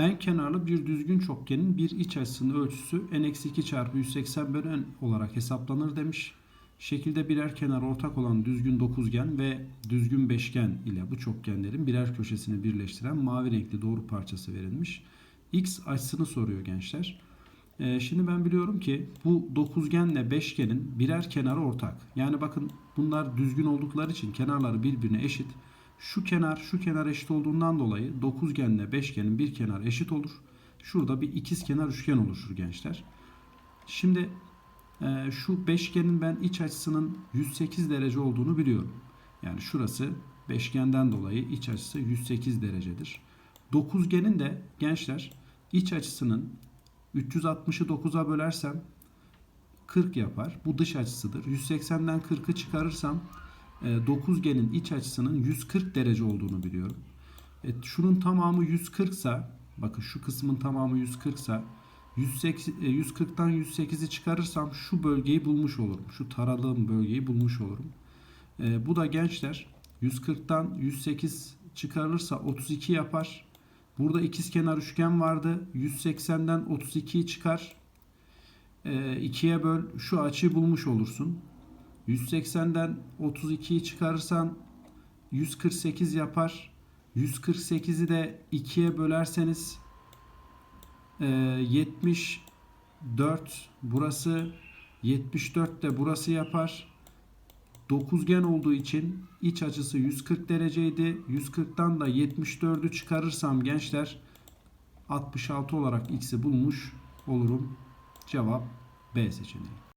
En kenarlı bir düzgün çokgenin bir iç açısının ölçüsü n-2 çarpı 180 bölü n olarak hesaplanır demiş. Şekilde birer kenar ortak olan düzgün dokuzgen ve düzgün beşgen ile bu çokgenlerin birer köşesini birleştiren mavi renkli doğru parçası verilmiş. X açısını soruyor gençler. Ee, şimdi ben biliyorum ki bu dokuzgenle beşgenin birer kenarı ortak. Yani bakın bunlar düzgün oldukları için kenarları birbirine eşit. Şu kenar şu kenar eşit olduğundan dolayı dokuzgenle beşgenin bir kenar eşit olur. Şurada bir ikiz kenar üçgen oluşur gençler. Şimdi e, şu beşgenin ben iç açısının 108 derece olduğunu biliyorum. Yani şurası beşgenden dolayı iç açısı 108 derecedir. Dokuzgenin de gençler iç açısının 360'ı 9'a bölersem 40 yapar. Bu dış açısıdır. 180'den 40'ı çıkarırsam e, dokuzgenin iç açısının 140 derece olduğunu biliyorum. E, şunun tamamı 140 sa bakın şu kısmın tamamı 140 sa 180, e, 140'tan 108'i çıkarırsam şu bölgeyi bulmuş olurum. Şu taradığım bölgeyi bulmuş olurum. E, bu da gençler 140'tan 108 çıkarılırsa 32 yapar. Burada ikizkenar üçgen vardı. 180'den 32'yi çıkar. E, 2'ye böl şu açıyı bulmuş olursun. 180'den 32'yi çıkarırsan 148 yapar. 148'i de 2'ye bölerseniz e, 74 burası 74 de burası yapar. Dokuzgen olduğu için iç açısı 140 dereceydi. 140'tan da 74'ü çıkarırsam gençler 66 olarak x'i bulmuş olurum. Cevap B seçeneği.